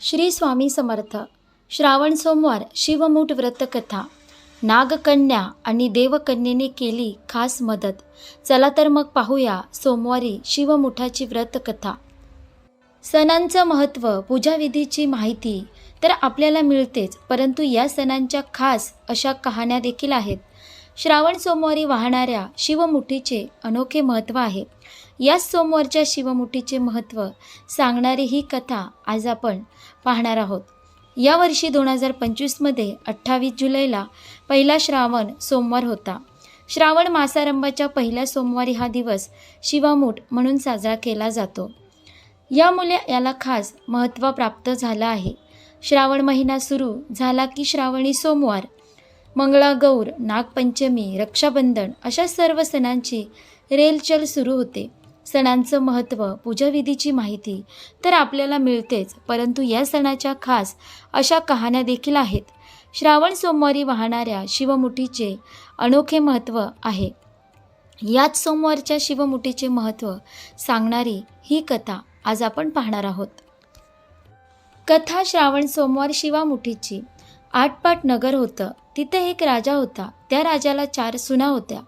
श्री स्वामी समर्थ. श्रावण सोमवार शिवमूठ व्रतकथा. नागकन्या आणि देवकन्येने केली खास मदत. चला तर मग पाहूया सोमवारी शिवमुठाची व्रतकथा. सणांचं महत्त्व पूजाविधीची माहिती तर आपल्याला मिळतेच परंतु या सणांच्या खास अशा कहाण्या देखील आहेत. श्रावण सोमवारी वाहणाऱ्या शिवमुठीचे अनोखे महत्त्व आहे. याच सोमवारच्या शिवमुठीचे महत्त्व सांगणारी ही कथा आज आपण पाहणार आहोत. यावर्षी दोन हजार पंचवीसमध्ये अठ्ठावीस जुलैला पहिला श्रावण सोमवार होता. श्रावण मासारंभाच्या पहिल्या सोमवारी हा दिवस शिवामूठ म्हणून साजरा केला जातो. यामुळे याला खास महत्त्व प्राप्त झालं आहे. श्रावण महिना सुरू झाला की श्रावणी सोमवार मंगळागौर नागपंचमी रक्षाबंधन अशा सर्व सणांची रेलचल सुरू होते. सणांचं महत्त्व पूजाविधीची माहिती तर आपल्याला मिळतेच परंतु या सणाच्या खास अशा कहाण्या देखील आहेत. श्रावण सोमवारी वाहणाऱ्या शिवमुठीचे अनोखे महत्त्व आहे. याच सोमवारच्या शिवमुठीचे महत्त्व सांगणारी ही कथा आज आपण पाहणार आहोत. कथा श्रावण सोमवार शिवामुठीची आटपाट नगर होतं. तिथे एक राजा होता. त्या राजाला चार सुना होत्या.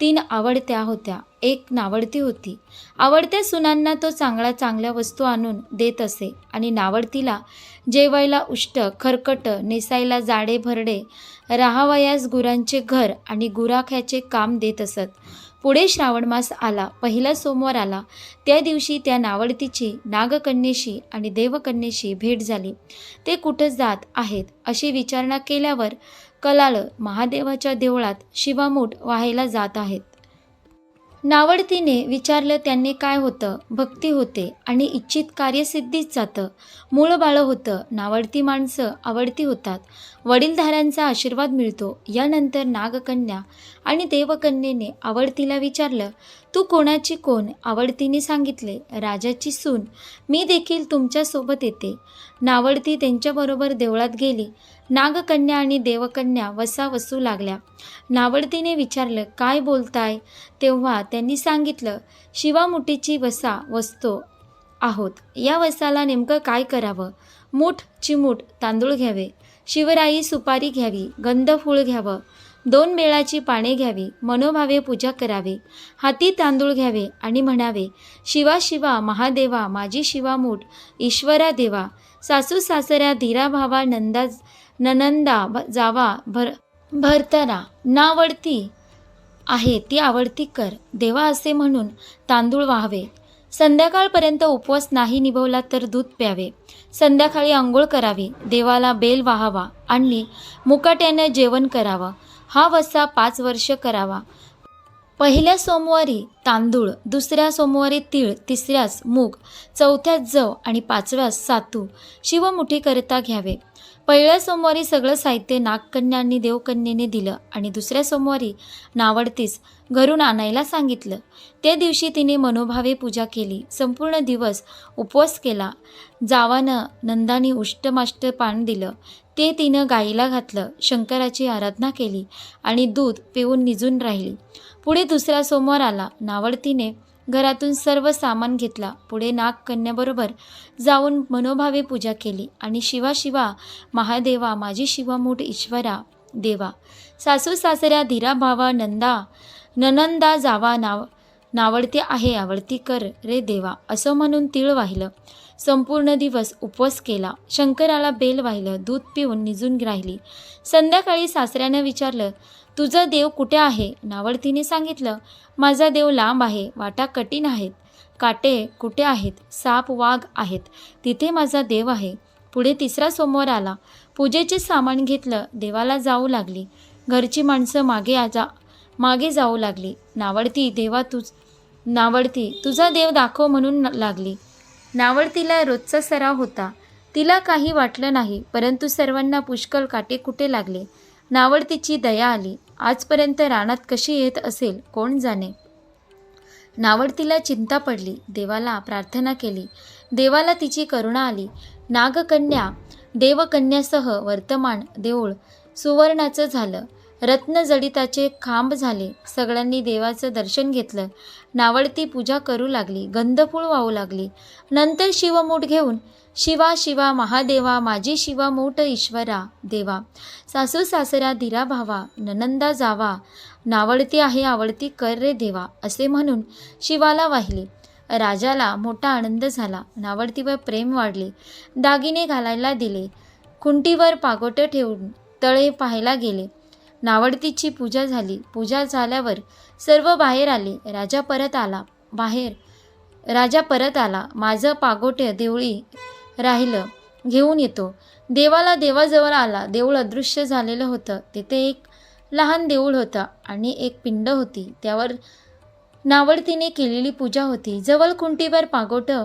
तीन आवडत्या होत्या. एक नावडती होती. आवडत्या सुनांना तो चांगल्या चांगल्या वस्तू आणून देत असे आणि नावडतीला जेवायला उष्ट खरकट नेसायला जाडे भरडे राहावयास गुरांचे घर आणि गुराख्याचे काम देत असत. पुढे श्रावण मास आला. पहिला सोमवार आला. त्या दिवशी त्या नावडतीची नागकन्येशी आणि देवकन्येशी भेट झाली. ते कुठं जात आहेत अशी विचारणा केल्यावर कलाळ महादेवाच्या देवळात शिवामूठ व्हायला जात आहेत. नावडतीने विचारलं त्यांनी काय होतं भक्ती होते आणि इच्छित कार्यसिद्धीच जातं. मूळ बाळ होतं नावडती माणसं आवडती होतात. वडीलधाऱ्यांचा आशीर्वाद मिळतो. यानंतर नागकन्या आणि देवकन्येने आवडतीला विचारलं तू कोणाची कोण? आवडतीने सांगितले राजाची सून. मी देखील तुमच्यासोबत येते. नावडती त्यांच्याबरोबर देवळात गेली. नागकन्या आणि देवकन्या वसा वसू लागल्या. नावडतीने विचारलं काय बोलताय? तेव्हा त्यांनी सांगितलं शिवामुठीची वसा वसतो आहोत. या वसाला नेमकं काय करावं? मूठ चिमूठ तांदूळ घ्यावे. शिवराई सुपारी घ्यावी गंध फूळ घ्यावं. दोन बेळाची पाने घ्यावी मनोभावे पूजा करावी. हाती तांदूळ घ्यावे आणि म्हणावे शिवा शिवा महादेवा माझी शिवा मूठ ईश्वरा देवा. सासू सासऱ्या धीरा भावा नंदा ननंदा जावा भर भरताना नावडती आहे ती आवडती कर. देवा असे म्हणून तांदूळ वाहावे. संध्याकाळपर्यंत उपवास नाही निभवला तर दूध प्यावे. संध्याकाळी आंघोळ करावी. देवाला बेल वाहावा. आणि मुकाट्याने जेवण करावं. हा वसा पाच वर्ष करावा. पहिल्या सोमवारी तांदूळ दुसऱ्या सोमवारी तीळ तिसऱ्यास मूग चौथ्यास जव आणि पाचव्यास सातू शिवमुठीकरिता घ्यावे. पहिल्या सोमवारी सगळं साहित्य नागकन्यांनी देवकन्येने दिलं आणि दुसऱ्या सोमवारी नावडतीस घरून आणायला सांगितलं. त्या दिवशी तिने मनोभावे पूजा केली संपूर्ण दिवस उपवास केला. जावानं नंदानी उष्टमाष्ट पान दिलं. ते तिनं गाईला घातलं शंकराची आराधना केली आणि दूध पिऊन निजून राहिली. पुढे दुसरा सोमवार आला. नावडतीने घरातून सर्व सामान घेतला. पुढे नागकन्याबरोबर जाऊन मनोभावे पूजा केली आणि शिवा शिवा महादेवा माझी शिवामूठ ईश्वरा देवा. सासू सासऱ्या धीरा भावा नंदा ननंदा जावा नाव नावडती आहे आवडती कर रे देवा असं म्हणून तिळ वाहिलं. संपूर्ण दिवस उपवास केला. शंकराला बेल वाहिलं दूध पिऊन निजून राहिली. संध्याकाळी सासऱ्यानं विचारलं तुझं देव कुठे आहे? नावडतीने सांगितलं माझा देव लांब आहे वाटा कठीण आहेत. काटे कुठे आहेत? साप वाघ आहेत. तिथे माझा देव आहे. पुढे तिसरा सोमवार आला. पूजेचे सामान घेतलं देवाला जाऊ लागली. घरची माणसं मागे आजा मागे जाऊ लागली. नावडती देवा तुझ नावडती तुझा देव दाखव म्हणून लागली. नावडतीला रोजचा सराव होता. तिला काही वाटलं नाही परंतु सर्वांना पुष्कळ काटे कुठे लागले. नावडतीची दया आली. आजपर्यंत रानात कशी येत असेल कोण जाणे? नावडतीला चिंता पडली. देवाला प्रार्थना केली. देवाला तिची करुणा आली. नागकन्या देवकन्यासह वर्तमान देऊळ सुवर्णाचं झालं. रत्नजडिताचे खांब झाले. सगळ्यांनी देवाचं दर्शन घेतलं. नावडती पूजा करू लागली. गंधफूळ वाहू लागली. नंतर शिवमूठ घेऊन शिवा शिवा महादेवा माझी शिवा मोठ ईश्वरा देवा. सासू सासरा धीरा भावा ननंदा जावा. नावडती आहे आवडती कर रे देवा असे म्हणून शिवाला वाहिले. राजाला मोठा आनंद झाला. नावडतीवर प्रेम वाढले. दागिने घालायला दिले. खुंटीवर पागोटं ठेवून तळे पाहायला गेले. नावडतीची पूजा झाली. पूजा झाल्यावर सर्व बाहेर आले. राजा परत आला. बाहेर. राजा परत आला. माझं पागोटे देवळी राहिलं. घेऊन येतो. देवाला देवाजवळ आला. देऊळ अदृश्य झालेलं होतं. तिथे एक लहान देऊळ होतं आणि एक पिंड होती. त्यावर नावडतीने केलेली पूजा होती. जवळ कुंटीवर पागोटं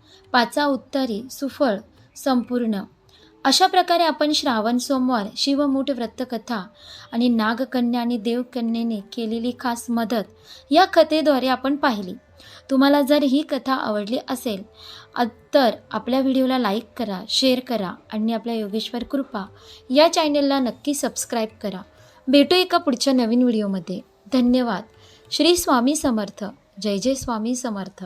पाचा उत्तरी सुफळ संपूर्ण. अशा प्रकारे आपण श्रावण सोमवार शिवमूठ व्रतकथा आणि नागकन्या आणि देवकन्येने केलेली खास मदत या कथेद्वारे आपण पाहिली. तुम्हाला जर ही कथा आवडली असेल तर आपल्या व्हिडिओला लाईक करा शेअर करा आणि आपल्या योगेश्वर कृपा या चॅनलला नक्की सबस्क्राईब करा. भेटू एका पुढच्या नवीन व्हिडिओमध्ये. धन्यवाद. श्री स्वामी समर्थ. जय जय स्वामी समर्थ.